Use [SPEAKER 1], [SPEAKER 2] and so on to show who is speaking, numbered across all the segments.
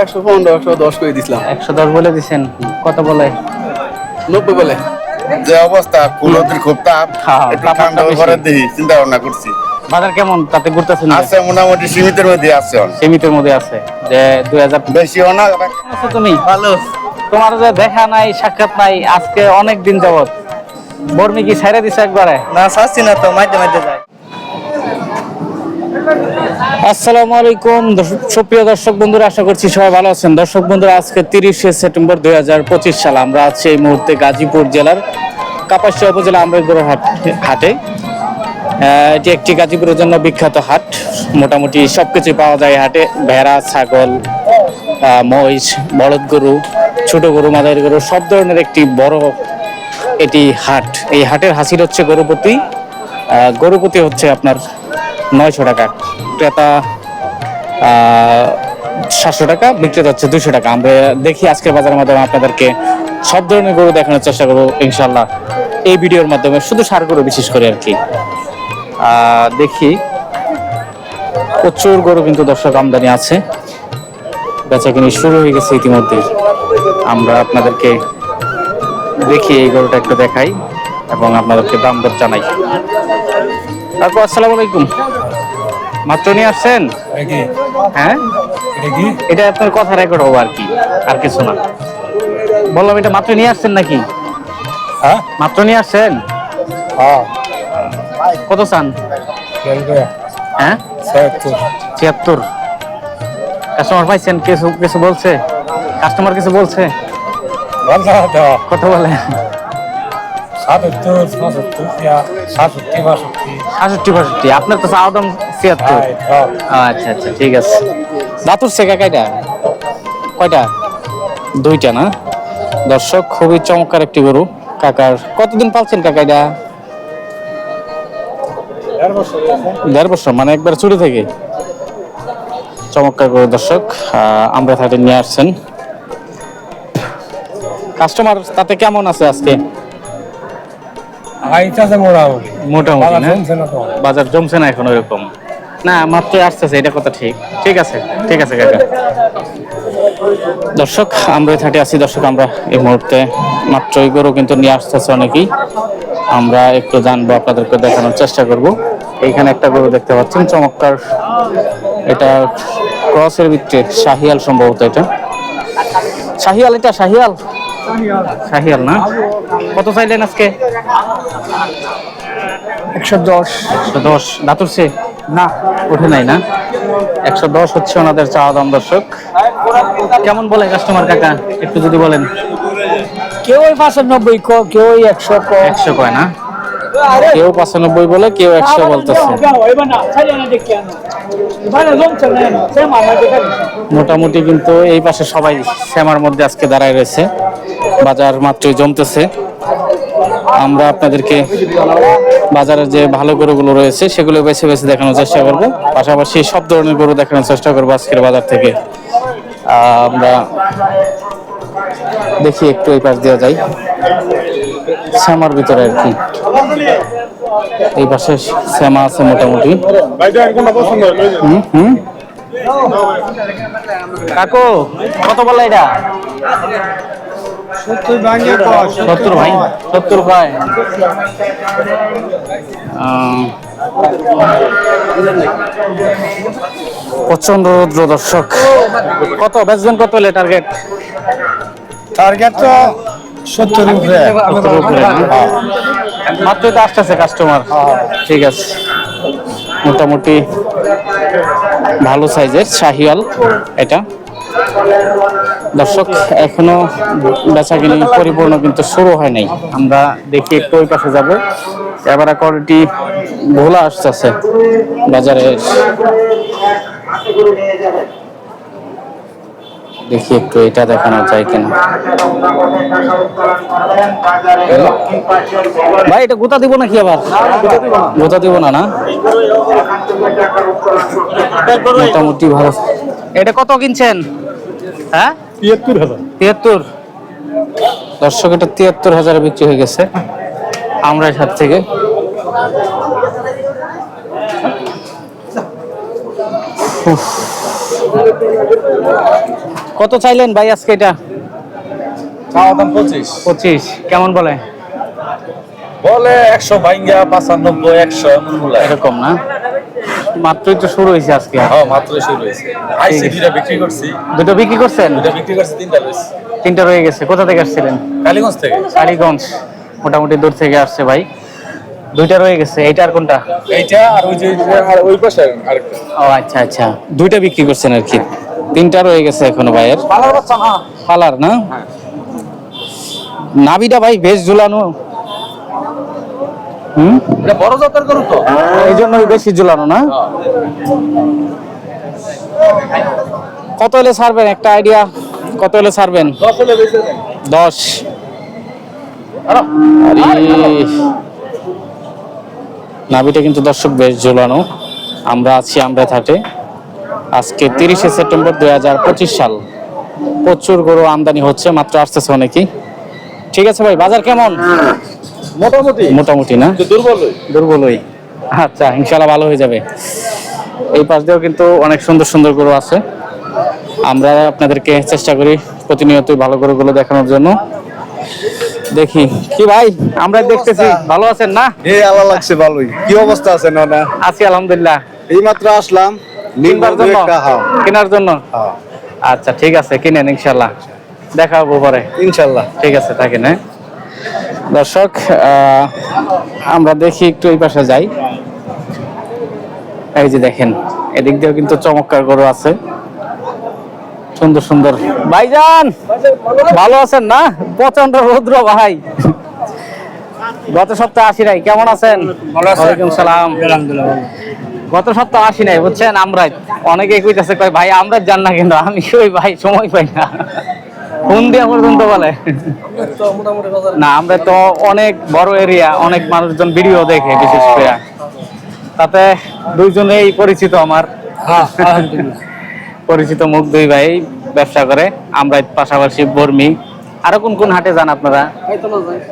[SPEAKER 1] একশো পনেরো একশো দশ করে দিছিলাম।
[SPEAKER 2] একশো দশ বলে দিছেন? কত বলে?
[SPEAKER 1] নব্বই বলে।
[SPEAKER 3] যে অবস্থা কুলতির খুব তাপ।
[SPEAKER 2] হ্যাঁ,
[SPEAKER 3] একটু ঠান্ডা
[SPEAKER 2] বেশি।
[SPEAKER 3] করে দিই চিন্তা ভাবনা করছি।
[SPEAKER 2] বাজার কেমন? তাতে ঘুরতেছেন?
[SPEAKER 3] আছে মোটামুটি সীমিতের মধ্যে আছে।
[SPEAKER 2] সীমিতের মধ্যে আছে। যে দুই হাজার
[SPEAKER 3] বেশিও না
[SPEAKER 2] আছো তুমি? ভালো। তোমার যে দেখা নাই সাক্ষাৎ নাই আজকে অনেক দিন যাবত বর্মি কি ছেড়ে দিছে একবারে?
[SPEAKER 4] না চাচ্ছি না তো মাঝে মাঝে যায়
[SPEAKER 2] আসসালামু আলাইকুম। সুপ্রিয় দর্শক বন্ধুরা, আশা করছি সবাই ভালো আছেন। দর্শক বন্ধুরা, আজকে তিরিশে সেপ্টেম্বর দুই হাজার পঁচিশ সাল, আমরা আছি এই মুহূর্তে গাজীপুর জেলার কাপাসিয়া উপজেলা আমরাইগুড় হাট হাটে। এটি একটি গাজীপুরের জন্য বিখ্যাত হাট। মোটামুটি সবকিছু পাওয়া যায় হাটে। ভেড়া, ছাগল মহিষ, বলদ গরু, ছোট গরু, মাদার গরু, সব ধরনের একটি বড় এটি হাট। এই হাটের হাসির হচ্ছে গরুপতি। গরুপতি হচ্ছে আপনার নয়শো টাকা। ক্রেতা সাতশো টাকা, বিক্রেতা হচ্ছে দুশো টাকা। আমরা দেখি আজকের বাজারের মাধ্যমে আপনাদেরকে সব ধরনের গরু দেখানোর চেষ্টা করব ইনশাল্লাহ এই ভিডিওর মাধ্যমে শুধু সার গরু বিশেষ করে আর কি। দেখি। প্রচুর গরু কিন্তু দর্শক আমদানি আছে। বেচা কিনি শুরু হয়ে গেছে ইতিমধ্যে। আমরা আপনাদেরকে দেখি এই গরুটা একটু দেখাই এবং আপনাদেরকে দাম দর জানাই। কাকু আসসালামু আলাইকুম। মাত্র নিয়ে আসছেন? হ্যাঁ? এটা আপনার কথা রেকর্ড হব আর কি আর কিছু না। বললাম এটা মাত্র নিয়ে আসছেন নাকি?
[SPEAKER 4] হ্যাঁ?
[SPEAKER 2] মাত্র নিয়ে আসছেন?
[SPEAKER 4] হ্যাঁ।
[SPEAKER 2] কত চান? হ্যাঁ? ছিয়াত্তর। কাস্টমার পাইছেন কিছু কিছু বলছে? কাস্টমার কিছু বলছে? কত বলে।
[SPEAKER 4] সাতাত্তর পঁচাত্তর সাতষট্টি বাষট্টি।
[SPEAKER 2] সাতষট্টি বাষট্টি আপনার তো চাওয়া দাম ছিয়াত্তর। আচ্ছা আচ্ছা ঠিক আছে। দাঁতুর শেখা কয়টা? কয়টা? দুইটা না? দর্শক খুবই চমৎকার একটি গরু। কাকার কতদিন পালছেন কাকা এটা দেড় বছর মানে একবার চুরি থেকে। চমৎকার গরু দর্শক আমরা তাদের নিয়ে আসছেন। কাস্টমার তাতে কেমন আছে আজকে?
[SPEAKER 4] মোটামুটি।
[SPEAKER 2] মোটামুটি না? বাজার জমছে না এখন ওইরকম? না মাত্র আসতেছে এটা কথা ঠিক। ঠিক আছে ঠিক আছে কাকা। দর্শক আমরা থার্টি আছি। দর্শক আমরা এই মুহূর্তে মাত্র এই গরু কিন্তু নিয়ে আসতেছে অনেকেই। আমরা একটু জানব আপনাদেরকে দেখানোর চেষ্টা করব। এইখানে একটা গরু দেখতে পাচ্ছেন চমৎকার। এটা ক্রসের ভিত্তিতে শাহিয়াল সম্ভবত এটা। শাহিয়াল এটা শাহিয়াল? শাহিয়াল না? কত চাইলেন আজকে?
[SPEAKER 4] একশো দশ।
[SPEAKER 2] একশো দশ। দাতুর সে? না। ওঠে নাই না? একশো দশ হচ্ছে ওনাদের চাওয়া দাম দর্শক। কেমন বলে কাস্টমার কাকা? একটু যদি বলেন।
[SPEAKER 4] কেউ পাঁচানব্বই ক কেউ একশো ক।
[SPEAKER 2] একশো কয় না? কেউ পঁচানব্বই বলে কেউ একশো বলতেছে। মোটামুটি কিন্তু এই পাশে সবাই শ্যামার মধ্যে আজকে দাঁড়ায় রয়েছে। বাজার মাত্রই জমতেছে। আমরা আপনাদেরকে বাজারের যে ভালো গরুগুলো রয়েছে সেগুলো বেছে বেছে দেখানোর চেষ্টা করব। পাশাপাশি সব ধরনের গরু দেখানোর চেষ্টা করব আজকের বাজার থেকে। আমরা দেখি একটু এই পাশ দেওয়া যায় শ্যামার ভিতরে আর কি। এই পাশে শ্যামা আছে মোটামুটি। কাকু কত বলে এটা? সত্তর ভাই সত্তর আহ, প্রচণ্ড রৌদ্র দর্শক। কত? বেচবেন কত হলে টার্গেট
[SPEAKER 4] টার্গেট তো সত্তর উপরে
[SPEAKER 2] সত্তর উপরে। না? তো আসতেছে কাস্টমার ঠিক আছে। মোটামুটি ভালো সাইজের শাহিয়াল এটা। দর্শক এখনও বেচা কিনি পরিপূর্ণ কিন্তু শুরু হয় নাই। আমরা দেখি একটু ওই পাশে যাব। এবার কোয়ালিটি ভোলা আসতেছে বাজারে দেখি একটু এটা দেখানো যায় কিনা। ভাই এটা গোতা দিব নাকি আবার? গোতা দিব না। না মোটামুটি ভালো। এটা কত কিনছেন? হ্যাঁ?
[SPEAKER 4] তিয়াত্তর হাজার।
[SPEAKER 2] তিয়াত্তর? দর্শক এটা তিয়াত্তর হাজারে বিক্রি হয়ে গেছে। আমরা সাত থেকে। উফ। কত চাইলেন ভাই আজকে এটা?
[SPEAKER 5] চাওয়া দাম পঁচিশ।
[SPEAKER 2] পঁচিশ। কেমন বলে?
[SPEAKER 5] বলে একশো ভাইঙ্গা পাঁচানব্বই একশো
[SPEAKER 2] এরকম না? মাত্রই তো শুরু হয়েছে আজকে।
[SPEAKER 5] হ্যাঁ মাত্র শুরু হয়েছে। আইসি বিক্রি করছি।
[SPEAKER 2] দুটো বিক্রি করছেন?
[SPEAKER 5] দুইটা বিক্রি করছি তিনটা রয়েছে।
[SPEAKER 2] তিনটা রয়ে গেছে। কোথা থেকে আসছিলেন?
[SPEAKER 5] কালীগঞ্জ থেকে।
[SPEAKER 2] কালীগঞ্জ। মোটামুটি দূর থেকে আসছে ভাই। দুইটা রয়ে গেছে। এইটা আর কোনটা?
[SPEAKER 5] এইটা আর ওই যে আর ওই পাশে আরেকটা
[SPEAKER 2] ও আচ্ছা আচ্ছা। দুইটা বিক্রি করছেন আর কি। তিনটা রয়ে গেছে এখনও ভাইয়ের।
[SPEAKER 4] পালার না?
[SPEAKER 2] পালার নাবিটা ভাই বেশ ঝুলানো। হুম?
[SPEAKER 5] বড় জাতের গরু তো।
[SPEAKER 2] এই বেশি ঝুলানো না? কত হলে ছাড়বেন? একটা আইডিয়া কত হলে ছাড়বেন?
[SPEAKER 5] দশ
[SPEAKER 2] নাভিটা কিন্তু দর্শক বেশ ঝুলানো। আমরা আছি আমরা থাটে আজকে তিরিশে সেপ্টেম্বর দুই পঁচিশ সাল। প্রচুর গরু আমদানি হচ্ছে মাত্র আসতেছে অনেকেই। ঠিক আছে ভাই বাজার কেমন?
[SPEAKER 5] মোটামুটি।
[SPEAKER 2] মোটামুটি না?
[SPEAKER 5] দুর্বল
[SPEAKER 2] দুর্বলই। আচ্ছা ইনশাল্লাহ ভালো হয়ে যাবে। এই পাশ দিয়েও কিন্তু অনেক সুন্দর সুন্দর গরু আছে। আমরা আপনাদেরকে চেষ্টা করি প্রতিনিয়তই ভালো গরুগুলো দেখানোর জন্য। দেখি কি ভাই আমরা দেখতেছি ভালো আছেন না?
[SPEAKER 1] এ আল্লাহ লাগছে ভালোই। কি অবস্থা আছে না
[SPEAKER 2] আছি আলহামদুলিল্লাহ।
[SPEAKER 1] এই মাত্র আসলাম।
[SPEAKER 2] কিনবার জন্য?
[SPEAKER 1] হ্যাঁ।
[SPEAKER 2] কেনার জন্য?
[SPEAKER 1] হ্যাঁ।
[SPEAKER 2] আচ্ছা ঠিক আছে কিনেন ইনশাল্লাহ। দেখা হব পরে।
[SPEAKER 1] ইনশাল্লাহ।
[SPEAKER 2] ঠিক আছে থাকেন হ্যাঁ। দর্শক আহ, আমরা দেখি একটু এই পাশে যাই। এই যে দেখেন এদিক দিয়েও কিন্তু চমৎকার গরু আছে। সুন্দর সুন্দর। ভাইজান ভালো আছেন না? প্রচণ্ড রৌদ্র ভাই। গত সপ্তাহে আসি নাই কেমন আছেন? ওয়ালাইকুম সালাম। গত সপ্তাহ আসি নাই বুঝছেন? আমরাই। অনেকে কইতাছে কয় ভাই আমরা যান না কেন? আমি কই ভাই সময় পাই না। ফোন দিয়া পর্যন্ত বলে। না আমরা তো অনেক বড় এরিয়া অনেক মানুষজন ভিডিও দেখে বিশেষ করে। তাতে দুইজনেই পরিচিত আমার। পরিচিত মুখ দুই ভাই ব্যবসা করে। আমরা পাশাপাশি বর্মি। আরও কোন কোন হাটে যান আপনারা?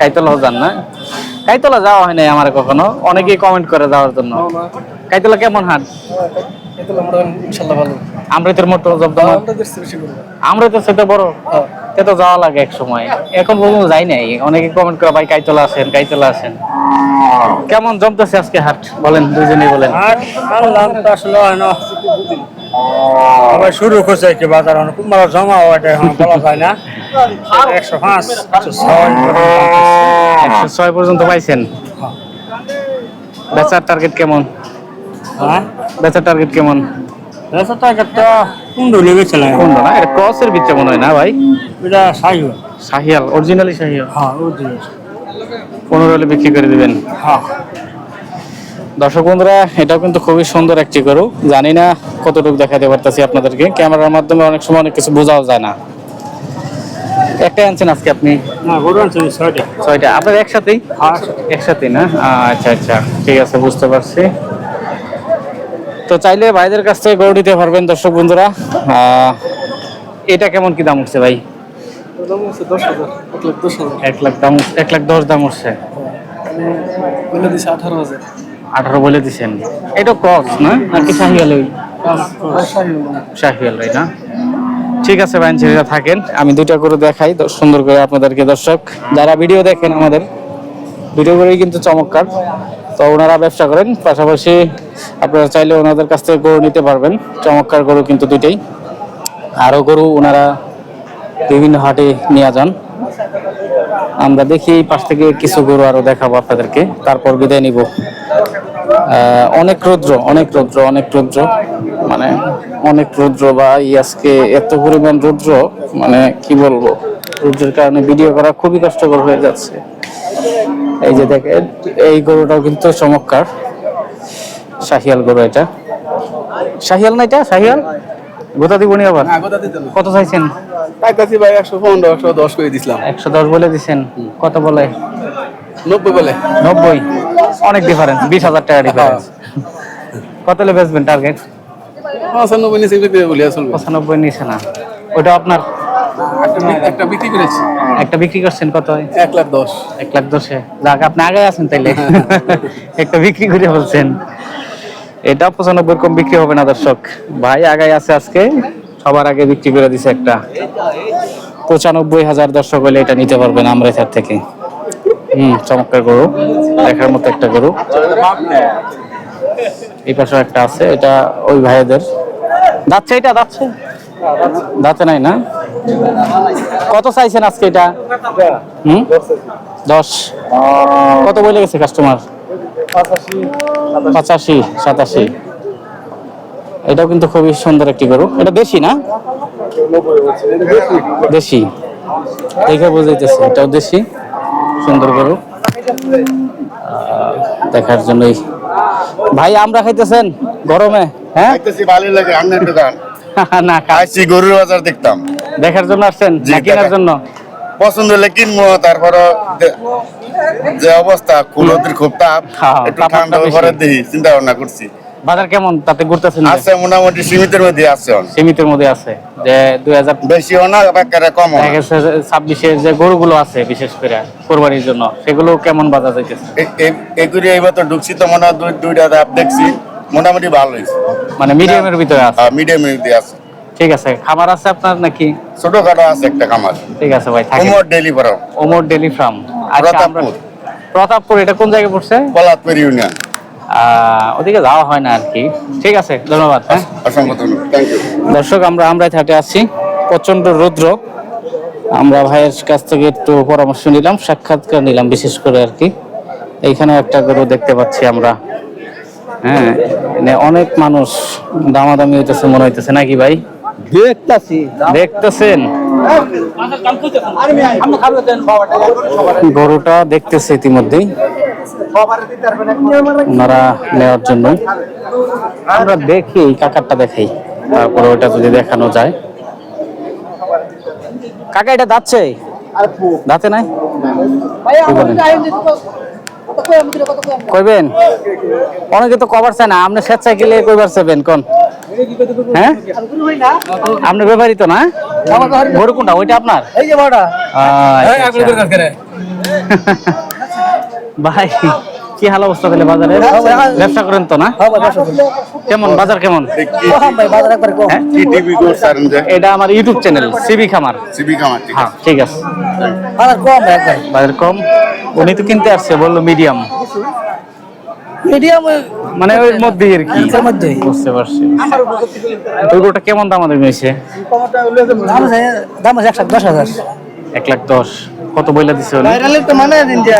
[SPEAKER 2] কাইতলাও যান না? কাইতলা যাওয়া হয় নাই আমার কখনো? অনেকেই কমেন্ট করে যাওয়ার জন্য। কাইতলা কেমন হাট? আমরা তোর জব্দমা আমরা তো সেটা বড়? সে তো যাওয়া লাগে এক সময় এখন পর্যন্ত যাই নাই। অনেকে কমেন্ট করে ভাই কাইতলা আসেন কাইতলা আসেন। কেমন জমতেছে আজকে হাট? বলেন দুজনেই বলেন।
[SPEAKER 4] আর আসলে হয় না। আবার শুরু করছে কি বাজার অনেক মারা জমা ওটা এখন বলা যায় না। একশো পাঁচ একশো ছয়
[SPEAKER 2] একশো ছয় পর্যন্ত পাইছেন। বেচার টার্গেট কেমন?
[SPEAKER 4] হ্যাঁ?
[SPEAKER 2] বেচার টার্গেট কেমন?
[SPEAKER 4] এসব টাকা তো কুন্ডু লেগেছিলাম
[SPEAKER 2] কোনটা না? এটা ক্রসের ভিতরে মনে হয় না ভাই?
[SPEAKER 4] এটা সাইও
[SPEAKER 2] শাহিয়াল অরিজিনালি শাহিয়াল
[SPEAKER 4] হ্যাঁ ও
[SPEAKER 2] পনেরো হলে বিক্রি করে দিবেন?
[SPEAKER 4] হ্যাঁ।
[SPEAKER 2] দর্শক বন্ধুরা এটাও কিন্তু খুবই সুন্দর একটি গরু। জানি না কতটুকু দেখাতে পারতেছি আপনাদেরকে। ক্যামেরার মাধ্যমে অনেক সময় অনেক কিছু বোঝাও যায় না। একটাই আনছেন আজকে আপনি?
[SPEAKER 4] ছয়টা।
[SPEAKER 2] আপনার একসাথেই?
[SPEAKER 4] হ্যাঁ
[SPEAKER 2] একসাথেই না? আচ্ছা আচ্ছা। ঠিক আছে বুঝতে পারছি। তো চাইলে ভাইদের কাছ থেকে গরু নিতে পারবেন দর্শক বন্ধুরা। এটা কেমন কি দাম উঠছে ভাই?
[SPEAKER 1] এক লাখ
[SPEAKER 2] দাম এক লাখ দশ দাম উঠছে।
[SPEAKER 1] আঠারো
[SPEAKER 2] বলে দিছেন। এটা ক্রস না? নাকি শাহিয়াল ওই? শাহিয়াল না? ঠিক আছে ভাই ছেলেরা থাকেন আমি দুইটা করে দেখাই সুন্দর করে আপনাদেরকে দর্শক। যারা ভিডিও দেখেন আমাদের ভিডিও করেই কিন্তু চমৎকার। তো ওনারা ব্যবসা করেন পাশাপাশি আপনারা চাইলে ওনাদের কাছ থেকে গরু নিতে পারবেন। চমৎকার গরু কিন্তু দুইটাই। আরও গরু ওনারা বিভিন্ন হাটে নিয়ে যান। আমরা দেখি এই পাশ থেকে কিছু গরু আরও দেখাবো আপনাদেরকে। তারপর বিদায় নিব। অনেক রৌদ্র অনেক রৌদ্র অনেক রৌদ্র। মানে অনেক রৌদ্র বা আজকে এত পরিমাণ রৌদ্র মানে কি বলব? রৌদ্রের কারণে ভিডিও করা খুবই কষ্টকর হয়ে যাচ্ছে। এই যে দেখেন, এই গরুটাও কিন্তু চমৎকার। শাহিয়াল গরু এটা? শাহিয়াল না এটা? শাহিয়াল? গোতা দিবনি আবার? কত চাইছেন?
[SPEAKER 1] পাইতাছি ভাই একশো পনেরো একশো দশ করে দিছিলাম।
[SPEAKER 2] একশো দশ বলে দিছেন। কত বলে?
[SPEAKER 1] নব্বই বলে।
[SPEAKER 2] নব্বই? অনেক ডিফারেন্স বিশ হাজার টাকা ডিফারেন্স কত হলে বেচবেন টার্গেট
[SPEAKER 1] পঁচানব্বই নিচে
[SPEAKER 2] পঁচানব্বই নিচে না। ওটা আপনার?
[SPEAKER 1] একটা একটা বিক্রি করেছি।
[SPEAKER 2] একটা বিক্রি করছেন কত?
[SPEAKER 1] এক লাখ দশ।
[SPEAKER 2] এক লাখ দশে। যাক আপনি আগে আছেন তাইলে। একটা বিক্রি করে বলছেন। এটা পঁচানব্বই কম বিক্রি হবে না, দর্শক। ভাই আগায় আছে আজকে। সবার আগে বিক্রি করে দিছে একটা। পঁচানব্বই হাজার দর্শক হলে এটা নিতে পারবেন আমরাইথার থেকে। হুম, চমৎকার গরু। দেখার মতো একটা গরু। এই পাশে একটা আছে, এটা ওই ভাইদের। যাচ্ছে এটা যাচ্ছে যাচ্ছে নাই না? কত চাইছেন আজকে এটা? হুম? দশ। কত বলে গেছে কাস্টমার পঁচাশি সাতাশি। এটাও কিন্তু খুবই সুন্দর একটি গরু। এটা দেশি না? দেশি। দেখে বুঝাইতেছে এটাও দেশি। সুন্দর গরু। দেখার জন্যই। ভাই আমরা খাইতেছেন গরমে হ্যাঁ?
[SPEAKER 3] খাইতেছি লাগে
[SPEAKER 2] না খা-
[SPEAKER 3] আইসি গরুর বাজার দেখতাম।
[SPEAKER 2] দেখার জন্য আসছেন না কেনার জন্য?
[SPEAKER 3] পছন্দ হলে কিনবো তারপরে যে অবস্থা কুলতির খুব তাপ
[SPEAKER 2] হ্যাঁ,
[SPEAKER 3] একটু ঠান্ডা
[SPEAKER 2] বেশি।
[SPEAKER 3] পরে দেখি চিন্তা ভাবনা করছি।
[SPEAKER 2] বাজার কেমন? তাতে ঘুরতেছেন?
[SPEAKER 3] আছে মোটামুটি সীমিতের মধ্যে আছে
[SPEAKER 2] সীমিতের মধ্যে আছে যে দুই হাজার
[SPEAKER 3] বেশিও না বাক্যারে কম
[SPEAKER 2] দেখা গেছে ছাব্বিশের যে গরুগুলো আছে বিশেষ করে কোরবানির জন্য সেগুলো কেমন বাজার যাইতেছে?
[SPEAKER 3] এগুলি এইবার তো ঢুকছি তো মনে হয় দুই- দুইটা দেখছি মোটামুটি ভালো হয়েছে।
[SPEAKER 2] মানে মিডিয়ামের ভিতরে আছে।
[SPEAKER 3] মিডিয়ামের মধ্যে আছে।
[SPEAKER 2] ঠিক আছে খাবার আছে আপনার নাকি?
[SPEAKER 3] ছোট ছোটখাটো আছে একটা খামার।
[SPEAKER 2] ঠিক আছে ভাই থাকে
[SPEAKER 3] কুমোর ডেলি বড়
[SPEAKER 2] ওমর ডেলি ফার্ম। আচ্ছা আমরা
[SPEAKER 3] প্রতাপপুর।
[SPEAKER 2] প্রতাপপুর এটা কোন জায়গায় পড়ছে?
[SPEAKER 3] পলাতপুর ইউনিয়ন।
[SPEAKER 2] ওদিকে যাওয়া হয় না আর কি। ঠিক আছে ধন্যবাদ হ্যাঁ।
[SPEAKER 3] অসংখ্য ধন্যবাদ
[SPEAKER 2] দর্শক আমরা আমরাই থাটে আছি প্রচণ্ড রৌদ্র। আমরা ভাইয়ের কাছ থেকে একটু পরামর্শ নিলাম সাক্ষাৎকার নিলাম বিশেষ করে আর কি। এইখানে একটা গরু দেখতে পাচ্ছি আমরা। হ্যাঁ অনেক মানুষ দামাদামি হইতেছে মনে হইতেছে নাকি ভাই?
[SPEAKER 6] দেখতাছি।
[SPEAKER 2] দেখতেছেন? গরুটা দেখতেছে ইতিমধ্যেই? ওনারা নেওয়ার জন্য। আমরা দেখি এই কাকারটা দেখাই। তারপরে ওটা যদি দেখানো যায়। কাকা এটা দাচ্ছে দাঁতে নাই? কইবেন? অনেকে তো কভার চায় না আপনি স্বেচ্ছায় গেলে কইবার চাইবেন কোন? হ্যাঁ? আপনি তো না গরু কোনটা ওইটা আপনার?
[SPEAKER 6] এই যে বড়া
[SPEAKER 2] আচ্ছা, আচ্ছা। ভাই। কি হাল অবস্থা তাহলে বাজারে? ব্যবসা করেন তো না? কেমন বাজার কেমন?
[SPEAKER 6] ভাই বাজার একবার কম
[SPEAKER 2] হ্যাঁ? এটা আমার YouTube channel CB Khamar
[SPEAKER 3] CB Khamar ঠিক
[SPEAKER 2] হ্যাঁ
[SPEAKER 3] আছে।
[SPEAKER 2] ঠিক আছে।
[SPEAKER 6] বাজার কম
[SPEAKER 2] বাজার কম? উনি তো কিনতে আসছে বলল মিডিয়াম
[SPEAKER 6] মিডিয়াম
[SPEAKER 2] মানে ওই মধ্যেই আর কি।
[SPEAKER 6] মধ্যে
[SPEAKER 2] বুঝতে পারছি। ওই গরুটা কেমন দাম আমাদের নিয়েছে
[SPEAKER 6] দাম আছে দাম আছে একশো দশ হাজার।
[SPEAKER 2] এক লাখ দশ। কত বইলা দিছে উনি
[SPEAKER 6] ভাইরালের তো মানে দিন যে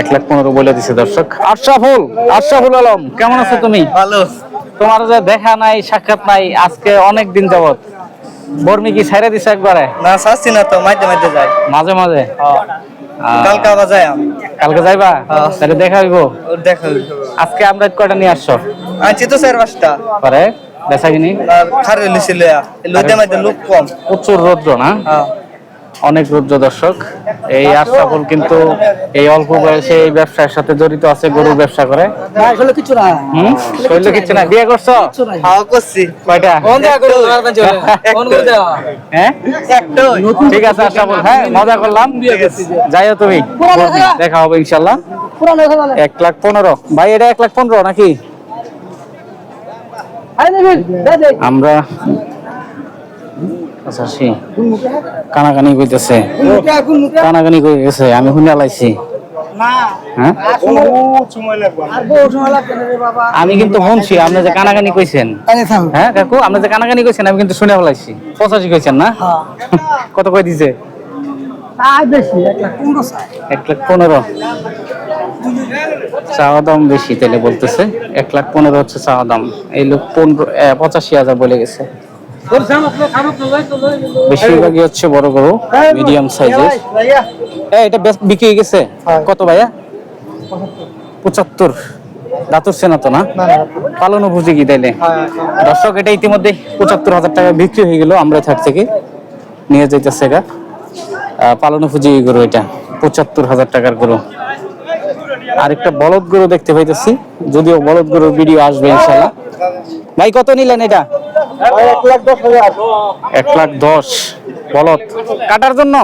[SPEAKER 2] এক লাখ পনেরো বলে দিছে দর্শক। আশরাফুল আশরাফুল আলম কেমন আছো তুমি?
[SPEAKER 6] ভালো।
[SPEAKER 2] তোমার যে দেখা নাই সাক্ষাৎ নাই আজকে অনেক দিন যাবত বর্মি কি ছাইরা দিছে একবারে?
[SPEAKER 6] না চাচ্ছি না তো মাঝে মাঝে যাই।
[SPEAKER 2] মাঝে মাঝে?
[SPEAKER 6] কালকে আবার যাই
[SPEAKER 2] কালকে যাইবা?
[SPEAKER 6] হ্যাঁ।
[SPEAKER 2] তাহলে দেখা হইব।
[SPEAKER 6] দেখা
[SPEAKER 2] আজকে আমরা কয়টা নিয়ে আসছো?
[SPEAKER 6] আনছি তো চার পাঁচটা।
[SPEAKER 2] পরে? বেচা কিনি
[SPEAKER 6] খারে লিছিল লইতে মাঝে লোক কম।
[SPEAKER 2] প্রচুর রৌদ্র না?
[SPEAKER 6] হ্যাঁ
[SPEAKER 2] অনেক রৌদ্র দর্শক। এই আশরাফুল কিন্তু এই অল্প বয়সে এই ব্যবসার সাথে জড়িত আছে গরুর ব্যবসা করে।
[SPEAKER 6] আসলে কিছু না
[SPEAKER 2] হুম? শৈল কিছু না বিয়ে করছ? কয়টা? হ্যাঁ? ঠিক আছে আশরাফুল হ্যাঁ মজা করলাম। যাইও তুমি। দেখা হবে ইনশাল্লাহ এক লাখ পনেরো। ভাই এটা এক লাখ পনেরো নাকি? আমরা আচ্ছা সে কানাকানি কইতেছে। কানাকানি কই গেছে? আমি শুনে লাইছি
[SPEAKER 6] না
[SPEAKER 2] হ্যাঁ? আমি কিন্তু শুনছি আপনি যে কানাকানি কইছেন। হ্যাঁ কাকু আপনি যে কানাকানি কইছেন আমি কিন্তু শুনে ফেলাইছি। পঁচাশি কইছেন না?
[SPEAKER 6] হ্যাঁ।
[SPEAKER 2] কত কই দিছে?
[SPEAKER 6] আর বেশি এক লাখ পনেরো
[SPEAKER 2] এক লাখ পনেরো? চাওয়া দাম বেশি তাহলে বলতেছে। এক লাখ পনেরো হচ্ছে চাওয়া দাম। এই লোক পনেরো পঁচাশি হাজার বলে গেছে। বেশিরভাগই হচ্ছে বড় গরু মিডিয়াম সাইজের
[SPEAKER 6] ভাইয়া।
[SPEAKER 2] এটা বিক্রি হয়ে গেছে? কত ভাইয়া? পঁচাত্তর। দাঁতুর সেনা তো না? পালন বুঝে কি তাইলে? দর্শক এটা ইতিমধ্যে পঁচাত্তর হাজার টাকা বিক্রি হয়ে গেল। আমরা থাক থেকে নিয়ে যাইতেছে গা। পালন গরু এটা। পঁচাত্তর হাজার টাকার গরু। আর একটা বলদ গরু দেখতে পাইতেছি। যদিও বলদ গরুর ভিডিও আসবে ইনশাল্লাহ ভাই, কত নিলেন এটা?
[SPEAKER 6] এক লাখ দশ।
[SPEAKER 2] বলদ। কাটার জন্য?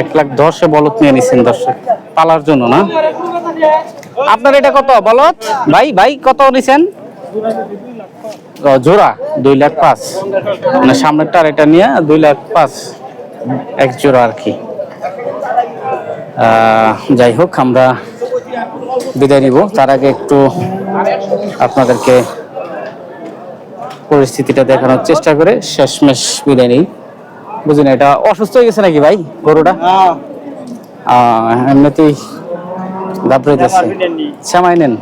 [SPEAKER 2] এক লাখ দশে বলদ নিয়ে নিছেন দর্শক। পালার জন্য না? আপনার এটা কত? বলদ? ভাই ভাই, কত নিছেন? জোড়া। দুই লাখ পাঁচ। মানে সামনেরটা আর এটা নিয়ে দুই লাখ পাঁচ। এক জোড়া আর কি। যাই হোক আমরা বিদায় নিব। তার আগে একটু আপনাদেরকে পরিস্থিতিটা দেখানোর চেষ্টা করে শেষমেশ বিদায় নিই। বুঝলেন এটা অসুস্থ হয়ে গেছে নাকি ভাই গরুটা? আহ, এমনিতেই ঘাবড়ে যাচ্ছে। শ্যামাই নেন।